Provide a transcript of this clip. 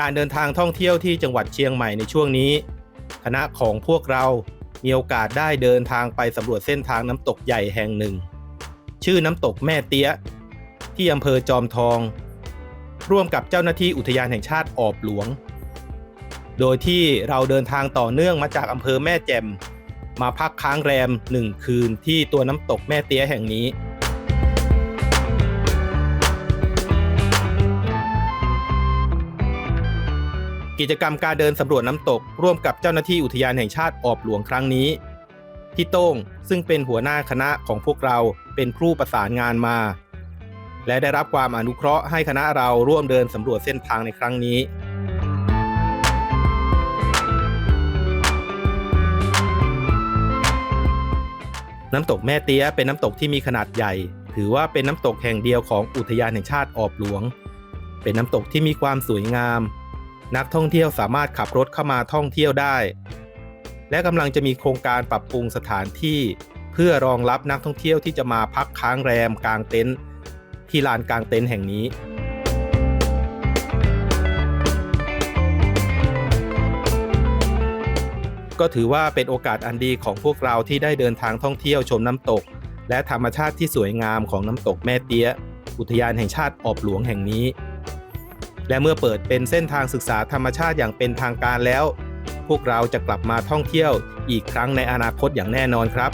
การเดินทางท่องเที่ยวที่จังหวัดเชียงใหม่ในช่วงนี้ คณะของพวกเรามีโอกาสได้เดินทางไปสำรวจเส้นทางน้ำตกใหญ่แห่งหนึ่ง ชื่อน้ำตกแม่เตี้ย ที่อำเภอจอมทอง ร่วมกับเจ้าหน้าที่อุทยานแห่งชาติออบหลวง โดยที่เราเดินทางต่อเนื่องมาจากอำเภอแม่แจ่มมาพักค้างแรมหนึ่งคืนที่ตัวน้ำตกแม่เตี้ยแห่งนี้ กิจกรรมการเดินสำรวจน้ำตก ร่วมกับเจ้าหน้าที่อุทยานแห่งชาติออบหลวงครั้งนี้พี่โต้งซึ่งเป็นหัวหน้าคณะของพวกเราเป็นผู้ประสานงานมา และได้รับความอนุเคราะห์ให้คณะเราร่วมเดินสำรวจเส้นทางในครั้งนี้ น้ำตกแม่เตี้ยเป็นน้ำตกที่มีขนาดใหญ่ ถือว่าเป็นน้ำตกแห่งเดียวของอุทยานแห่งชาติออบหลวง เป็นน้ำตกที่มีความสวยงาม นักท่องเที่ยวสามารถขับรถเข้ามาท่องเที่ยวได้ และกำลังจะมีโครงการปรับปรุงสถานที่ เพื่อรองรับนักท่องเที่ยวที่จะมาพักค้างแรมกลางเต็นท์ที่ลานกลางเต็นท์แห่งนี้ก็ถือว่าเป็นโอกาสอันดีของพวกเราที่ได้เดินทางท่องเที่ยวชมน้ำตก และธรรมชาติที่สวยงามของน้ำตกแม่เตี้ย อุทยานแห่งชาติออบหลวงแห่งนี้ และเมื่อเปิดเป็นเส้นทางศึกษาธรรมชาติอย่างเป็นทางการแล้ว พวกเราจะกลับมาท่องเที่ยวอีกครั้งในอนาคตอย่างแน่นอนครับ